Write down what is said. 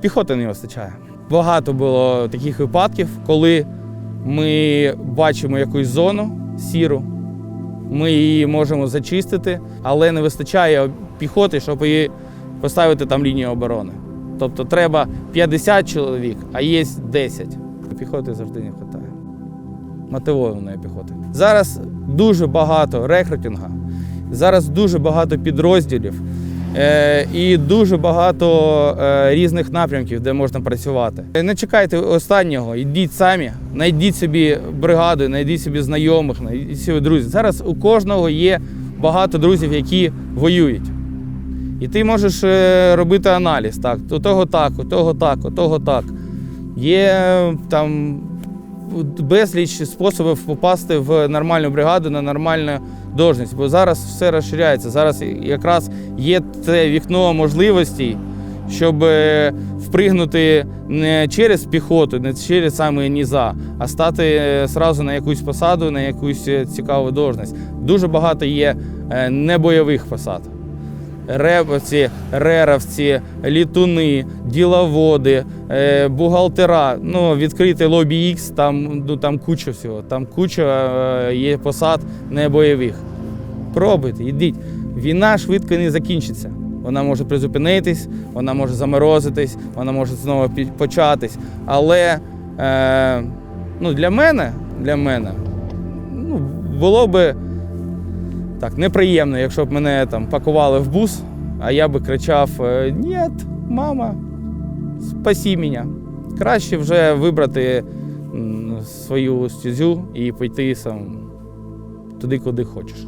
Піхоти не вистачає. Багато було таких випадків, коли ми бачимо якусь зону сіру, ми її можемо зачистити, але не вистачає піхоти, щоб її поставити там лінію оборони. Тобто треба 50 чоловік, а є 10. Піхоти завжди не вистачає. Мотивованої піхоти. Зараз дуже багато рекрутингу, зараз дуже багато підрозділів і дуже багато е, різних напрямків, де можна працювати. Не чекайте останнього, йдіть самі, знайдіть собі бригаду, знайдіть собі знайомих, знайдіть собі друзів. Зараз у кожного є багато друзів, які воюють. І ти можеш е, робити аналіз. Так, у того так, у того так, у того так. Є е, там безліч способів попасти в нормальну бригаду на нормальну должність. Бо зараз все розширяється. Зараз якраз є це вікно можливостей, щоб е, впригнути не через піхоту, не через саме ніза, а стати е, зразу на якусь посаду, на якусь е, цікаву должність. Дуже багато є е, небойових посад. Ребовці, реровці, літуни, діловоди, е, бухгалтера, ну, відкрити лобі X, там, ну, там куча всього, там куча е, є посад небойових. Пробуйте, йдіть. Війна швидко не закінчиться. Вона може призупинитись, вона може заморозитись, вона може знову початись. Але е, ну, для мене, для мене ну, було би так, неприємно, якщо б мене там пакували в бус, а я би кричав: е, Ні, мама, спасі мене. Краще вже вибрати свою стезю і пойти сам туди, куди хочеш.